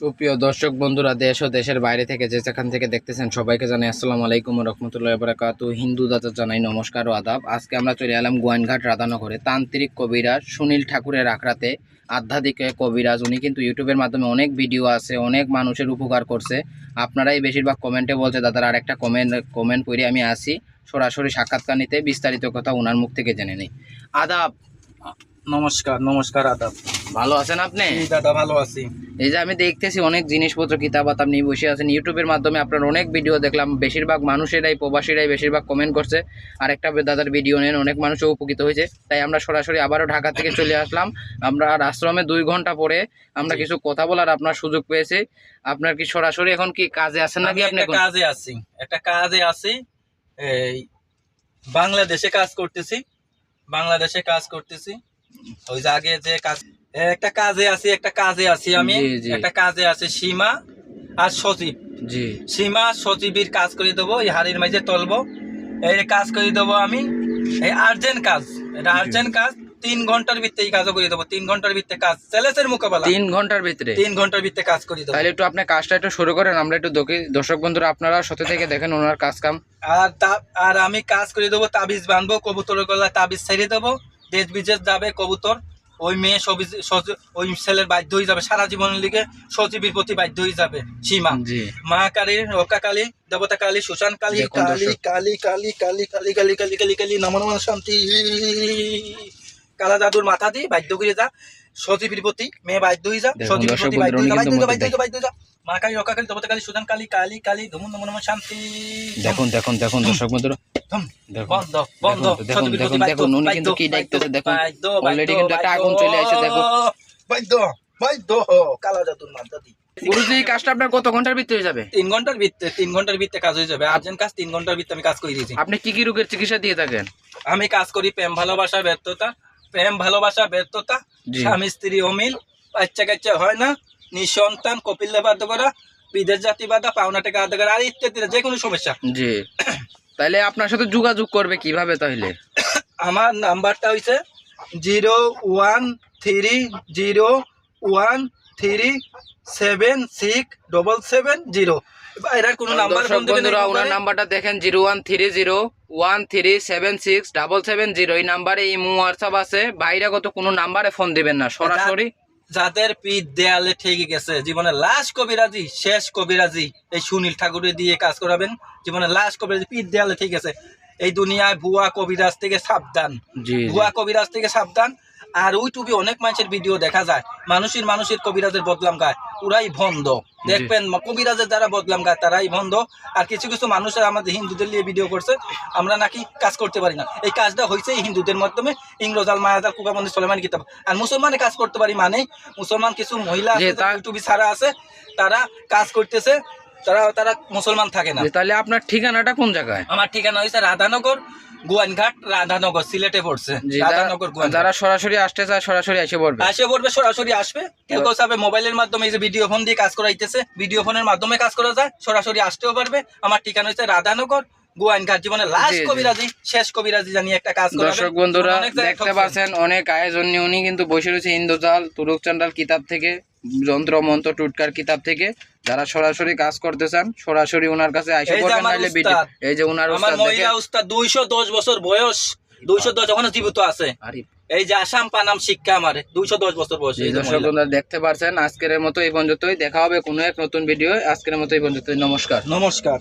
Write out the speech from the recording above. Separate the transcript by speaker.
Speaker 1: সুপ্রিয় দর্শক বন্ধুরা, দেশ ও দেশের বাইরে থেকে যে যেখান থেকে দেখতেছেন সবাইকে জানাই আসসালামু আলাইকুম রহমতুল্লাহ বরাকাতু। হিন্দু দাদা জানাই নমস্কার ও আদাব। আজকে আমরা চলে এলাম গোয়াইনঘাট রাধানগরে। তান্ত্রিক কবিরাজ সুনীল ঠাকুরের আখড়াতে আধ্যাত্মিক কবিরাজ। উনি কিন্তু ইউটিউবের মাধ্যমে অনেক ভিডিও আছে, অনেক মানুষের উপকার করছে। আপনারাই বেশিরভাগ কমেন্টে বলছে, দাদার আর একটা কমেন্ট কমেন্ট করে আমি আসি। সরাসরি সাক্ষাৎকার নিতে বিস্তারিত কথা ওনার মুখ থেকে জেনে নিই। আদাব
Speaker 2: নমস্কার নমস্কার আদাব।
Speaker 1: ভালো আছেন আপনি?
Speaker 2: দাদা ভালো আছি।
Speaker 1: এই যে আমি দেখতেছি অনেক জিনিসপত্র কিতাবাত আপনি বসে আছেন। ইউটিউবের মাধ্যমে আপনার অনেক ভিডিও দেখলাম। বেশিরভাগ মানুষেরাই প্রবাসীরাই বেশিরভাগ কমেন্ট করছে। আর একটা দাদার ভিডিও নেন অনেক মানুষও উপকৃত হয়েছে। তাই আমরা সরাসরি আবারও ঢাকা থেকে চলে আসলাম। আমরা আর আশ্রমে দুই ঘণ্টা পরে আমরা কিছু কথা বলার আপনার সুযোগ পেয়েছি। আপনার কি সরাসরি এখন কি কাজে আছেন নাকি আপনি
Speaker 2: কাজে আছি। একটা কাজে আছি। এই বাংলাদেশে কাজ করতেছি। বাংলাদেশে কাজ করতেছি। ওই যে আগে যে কাজ একটা কাজে আছি একটা কাজে আছি আমি। একটা কাজে আছি সীমা আর সচিব
Speaker 1: জি।
Speaker 2: সীমা কাজ করে দেবো এই হাড়ির মাঝে তলবো। এই কাজ করে দেবো আমি এই আর্জেন্ট কাজ। এটা আর্জেন্ট কাজ তিন ঘণ্টার ভিতরে এই কাজও করে দেবো। তিন ঘণ্টার ভিতরে কাজ চ্যালেঞ্জের মোকাবেলা।
Speaker 1: তিন ঘণ্টার ভিতরে?
Speaker 2: তিন ঘণ্টার ভিতরে কাজ করে দেবো।
Speaker 1: তাহলে একটু আপনি কাজটা একটু শুরু করেন আমরা একটু দর্শক বন্ধুরা আপনারা সাথে থেকে দেখেন ওনার কাজ কাম।
Speaker 2: আর আর আমি কাজ করে দেবো তাবিজ বাঁধবো কবুতরের গলায় তাবিজ ছেড়ে দেবো। দেশ বিদেশ যাবে কবুতর ওই মেয়ে সবি- ওই ছেলের বাধ্য হয়ে যাবে সারা জীবনের লিগে সচিবের প্রতি বাধ্য হয়ে যাবে সীমা মা কালী রক্ষা কালী দেবতা কালী সুশান কালী কালী কালী কালী কালী কালী কালী কালী কালী কালী নম নম শান্তি কালা জাদুর মাথা দিয়ে বাধ্য করে যা সচিবের প্রতি মেয়ে বাধ্য হয়ে যা সচিবের প্রতি বাধ্য হয়ে যা বাধ্য
Speaker 1: কিন্তু
Speaker 2: হয়ে যা, বাধ্য হয়ে যা, বাধ্য হয়ে যা মা কালী রক্ষা কালী দেবতা কালী সুশান কালী কালী কালী ধুম নম নম শান্তি
Speaker 1: দেখুন দেখুন দেখুন দর্শক বন্ধুরা। দেখুন
Speaker 2: বন্ধ বন্ধ
Speaker 1: দেখুন,
Speaker 2: সচিবের
Speaker 1: দেখুন,
Speaker 2: প্রতি বাধ্য,
Speaker 1: দেখুন, উনি কিন্তু কি দেখতেছে, দেখুন।
Speaker 2: বাধ্য,
Speaker 1: কিন্তু একটা আগুন চলে আসে, দেখুন।
Speaker 2: বাধ্য বাধ্য কালা জাদুর মাথা
Speaker 1: গুরুজি কাজটা আপনার কত ঘণ্টার ভিতরে হয়ে যাবে?
Speaker 2: তিন ঘণ্টার তিন ঘণ্টার কাজ হয়ে যাবে। আর্জেন্ট কাজ তিন ঘণ্টার ভিত্তে আমি কাজ করে দিয়েছি।
Speaker 1: আপনি কি কি রোগের চিকিৎসা দিয়ে থাকেন?
Speaker 2: আমি কাজ করি প্রেম ভালোবাসা ব্যর্থতা। প্রেম ভালোবাসা ব্যর্থতা। স্বামী স্ত্রী অমিল বাচ্চা কাচ্চা হয় না। নিঃসন্তান কপিল বাধ্য করা বিদেশ জাতি বাধা পাওনা টাকা আদা করা আর ইত্যাদি যে কোনো সমস্যা।
Speaker 1: জি। তাহলে আপনার সাথে যোগাযোগ করবে কীভাবে তাহলে?
Speaker 2: আমার নাম্বারটা হইছে zero one three zero one three seven six double seven zero. এটার কোনো নাম্বার
Speaker 1: বন্ধুরা ওনার নাম্বারটা দেখেন zero one three zero one three seven six double seven zero. এই নাম্বারে এই হোয়াটসঅ্যাপ আছে। বাইরেগত কোনো নাম্বারে ফোন দিবেন না সরাসরি।
Speaker 2: যাদের পিঠ দেয়ালে ঠেকে গেছে জীবনের লাস্ট কবিরাজি শেষ কবিরাজি এই সুনীল ঠাকুরের দিয়ে কাজ করাবেন। জীবনে লাস্ট কবিরাজি পিঠ দেয়ালে ঠিক আছে এই দুনিয়ায় ভুয়া কবিরাজ থেকে সাবধান। ভুয়া কবিরাজ থেকে সাবধান। আর ইউটিউবে অনেক মানুষের ভিডিও দেখা যায়। মানুষের মানুষের কবিরাজের বদলাম গায়। পুরাই বন্ধ দেখবেন কবিরাজের যারা বদলাম গা তারাই বন্ধ আর কিছু কিছু মানুষের আমাদের হিন্দুদের নিয়ে ভিডিও করছে আমরা নাকি কাজ করতে পারি না। এই কাজটা হয়েছে হিন্দুদের মাধ্যমে। ইংরেজাল মায়াজাল কুকাবন্দি সলেমান কিতাব। আর মুসলমানে কাজ করতে পারি মানে মুসলমান কিছু মহিলা আছে ইউটিউবে ছাড়া আছে তারা কাজ করতেছে তারা তারা মুসলমান থাকে না।
Speaker 1: তাহলে আপনার ঠিকানাটা কোন জায়গায়?
Speaker 2: আমার ঠিকানা হয়েছে রাধানগর গোয়ানঘাট রাধানগর সিলেটে পড়ছে। রাধানগর গোয়ানঘাট।
Speaker 1: যারা সরাসরি আসতে চায় সরাসরি এসে পড়বে
Speaker 2: আসে পড়বে সরাসরি আসবে। কেউ কেউ চাবে মোবাইলের মাধ্যমে এই যে ভিডিও ফোন দিয়ে কাজ করাইতেছে। ভিডিও ফোনের মাধ্যমে কাজ করা যায় সরাসরি আসতেও পারবে। আমার ঠিকানা হচ্ছে রাধানগর গোয়াইনঘাট জীবনের
Speaker 1: জি,
Speaker 2: লাস্ট কবিরাজি শেষ কবিরাজি জানি একটা কাজ করাবে।
Speaker 1: দর্শক বন্ধুরা দেখতে পাচ্ছেন অনেক আয়োজন নিয়ে। উনি কিন্তু বসে রয়েছে ইন্দ্রজাল তুরুক চান্ডাল কিতাব থেকে। যন্ত্র মন্ত্র টুটকার কিতাব থেকে যারা সরাসরি কাজ করতে চান সরাসরি ওনার কাছে আইসে
Speaker 2: এই যে
Speaker 1: পড়বেন নাইলে এই যে ওনার
Speaker 2: আমার মহিলা উস্তাদ দুইশো দশ বছর বয়স দুইশো দশ এখনও জীবিত আছে। এই যে আসাম পানাম শিক্ষা আমার দুইশো দশ বছর বয়স এই
Speaker 1: দর্শক। বন্ধুরা দেখতে পারছেন আজকের মতো এই পর্যন্তই। দেখা হবে কোনো এক নতুন ভিডিও আজকের মতো এই পর্যন্তই। নমস্কার।
Speaker 2: নমস্কার।